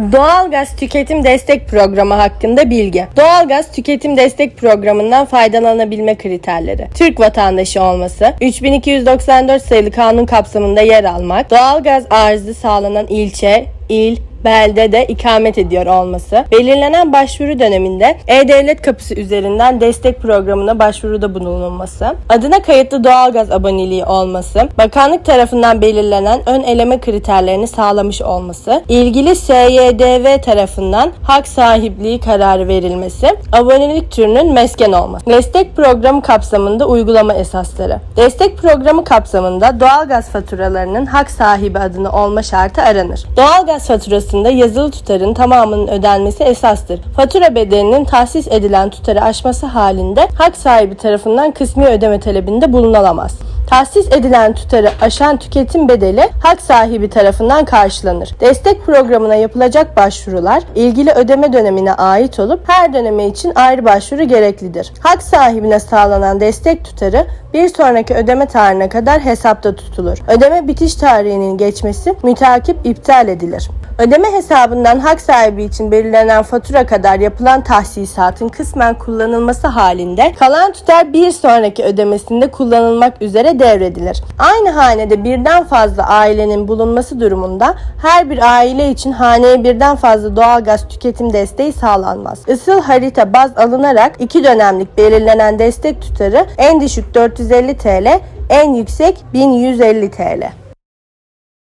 Doğalgaz Tüketim Destek Programı hakkında bilgi. Doğalgaz Tüketim Destek Programı'ndan faydalanabilme kriterleri. Türk vatandaşı olması, 3294 sayılı kanun kapsamında yer almak, doğalgaz arzı sağlanan ilçe, il, beldede ikamet ediyor olması, belirlenen başvuru döneminde E-Devlet kapısı üzerinden destek programına başvuruda bulunulması, adına kayıtlı doğalgaz aboneliği olması, bakanlık tarafından belirlenen ön eleme kriterlerini sağlamış olması, ilgili SYDV tarafından hak sahipliği kararı verilmesi, abonelik türünün mesken olması. Destek programı kapsamında uygulama esasları. Destek programı kapsamında doğalgaz faturalarının hak sahibi adına olma şartı aranır. Doğalgaz faturasında yazılı tutarın tamamının ödenmesi esastır. Fatura bedelinin tahsis edilen tutarı aşması halinde hak sahibi tarafından kısmi ödeme talebinde bulunulamaz. Tahsis edilen tutarı aşan tüketim bedeli hak sahibi tarafından karşılanır. Destek programına yapılacak başvurular ilgili ödeme dönemine ait olup her döneme için ayrı başvuru gereklidir. Hak sahibine sağlanan destek tutarı bir sonraki ödeme tarihine kadar hesapta tutulur. Ödeme bitiş tarihinin geçmesi mütakip iptal edilir. Ödeme hesabından hak sahibi için belirlenen fatura kadar yapılan tahsisatın kısmen kullanılması halinde kalan tutar bir sonraki ödemesinde kullanılmak üzere devredilir. Aynı hanede birden fazla ailenin bulunması durumunda her bir aile için haneye birden fazla doğalgaz tüketim desteği sağlanmaz. Isıl harita baz alınarak iki dönemlik belirlenen destek tutarı en düşük 450 TL, en yüksek 1150 TL.